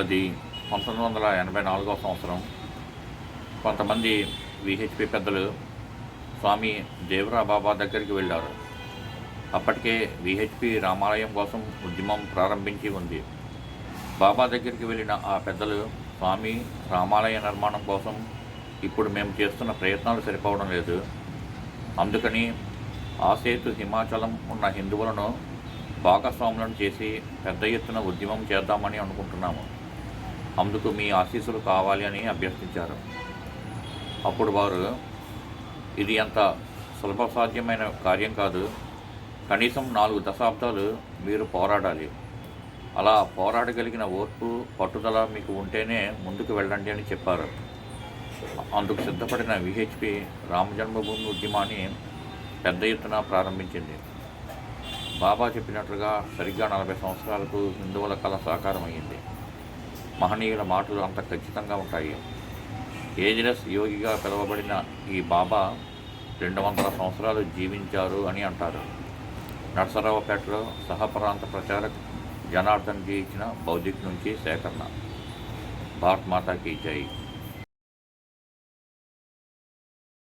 అది పంతొమ్మిది వందల ఎనభై నాలుగో సంవత్సరం. కొంతమంది విహెచ్పి పెద్దలు స్వామి దేవరా బాబా దగ్గరికి వెళ్ళారు. అప్పటికే విహెచ్పి రామాలయం కోసం ఉద్యమం ప్రారంభించి ఉంది. బాబా దగ్గరికి వెళ్ళిన ఆ పెద్దలు స్వామి రామాలయ నిర్మాణం కోసం ఇప్పుడు మేము చేస్తున్న ప్రయత్నాలు సరిపోవడం లేదు. అందుకని ఆసేతు హిమాచలం ఉన్న హిందువులను భాగస్వాములను చేసి పెద్ద ఎత్తున ఉద్యమం చేద్దామని అనుకుంటున్నాము. అందుకు మీ ఆశీస్సులు కావాలి అని అభ్యర్థించారు. అప్పుడు వారు ఇది అంత సులభ సాధ్యమైన కార్యం కాదు. కనీసం నాలుగు దశాబ్దాలు మీరు పోరాడాలి. అలా పోరాడగలిగిన ఓర్పు పట్టుదల మీకు ఉంటేనే ముందుకు వెళ్ళండి అని చెప్పారు. అందుకు సిద్ధపడిన విహెచ్పి రామ జన్మభూమి ఉద్యమాన్ని పెద్ద ఎత్తున ప్రారంభించింది. బాబా చెప్పినట్లుగా సరిగ్గా నలభై సంవత్సరాలకు హిందువుల కళ సాకారం అయ్యింది మహనీయుల మాటలు అంత ఖచ్చితంగా ఉంటాయి. ఏజ్లెస్ యోగిగా పిలువబడిన ఈ బాబా రెండు వందల సంవత్సరాలు జీవించారు అని అంటారు. నర్సరావుపేటలో సహప్రాంత ప్రచారక్ జనార్దన్కి ఇచ్చిన బౌద్ధిక్ నుంచి సేకరణ. భారత్ మాతాకి జై.